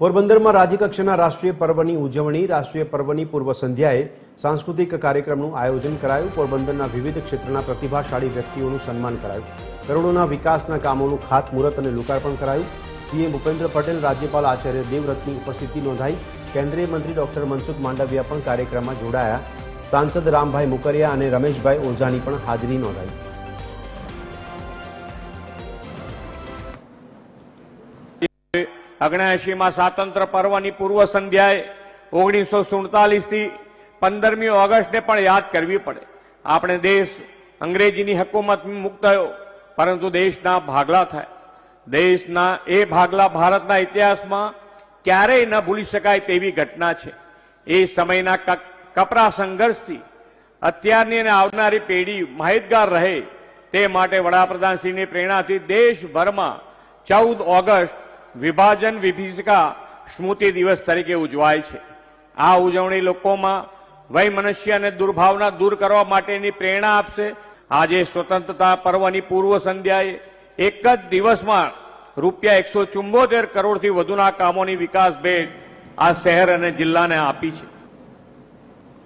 પોરબંદરમાં રાજ્યકક્ષાના રાષ્ટ્રીય પર્વની ઉજવણી, રાષ્ટ્રીય પર્વની પૂર્વ સંધ્યાએ સાંસ્કૃતિક કાર્યક્રમનું આયોજન કરાયું. પોરબંદરના વિવિધ ક્ષેત્રના પ્રતિભાશાળી વ્યક્તિઓનું સન્માન કરાયું. કરોડોના વિકાસના કામોનું ખાતમુહૂર્ત અને લોકાર્પણ કરાયું. સીએમ ભૂપેન્દ્ર પટેલ, રાજ્યપાલ આચાર્ય દેવવ્રતની ઉપસ્થિતિ નોંધાઈ. કેન્દ્રીય મંત્રી ડોક્ટર મનસુખ માંડવિયા પણ કાર્યક્રમમાં જોડાયા. સાંસદ રામભાઈ મુકરિયા અને રમેશભાઈ ઓઝાની પણ હાજરી નોંધાઈ. અગણ્યાએંશીમાં સ્વાતંત્ર્ય પર્વની પૂર્વ સંધ્યાએ ઓગણીસો સુડતાલીસથી પંદરમી ઓગસ્ટને પણ યાદ કરવી પડે. આપણે દેશ અંગ્રેજીની હકુમત મુક્ત થયો, પરંતુ દેશના ભાગલા થાય. દેશના એ ભાગલા ભારતના ઇતિહાસમાં ક્યારેય ન ભૂલી શકાય તેવી ઘટના છે. એ સમયના કપરા સંઘર્ષથી અત્યારની અને આવનારી પેઢી માહિતગાર રહે તે માટે વડાપ્રધાનશ્રીની પ્રેરણાથી દેશભરમાં ચૌદ ઓગસ્ટ વિભાજન વિભીષિકા સ્મૃતિ દિવસ તરીકે ઉજવાય છે. આ ઉજવણી લોકોમાં વૈમનસ્ય અને દુર્ભાવના દૂર કરવા માટેની પ્રેરણા આપશે. આજે સ્વતંત્રતા પર્વની પૂર્વ સંધ્યાએ એક જ દિવસમાં રૂપિયા એકસો ચુંબોતેર કરોડથી વધુના કામોની વિકાસ ભેટ આ શહેર અને જિલ્લાને આપી છે.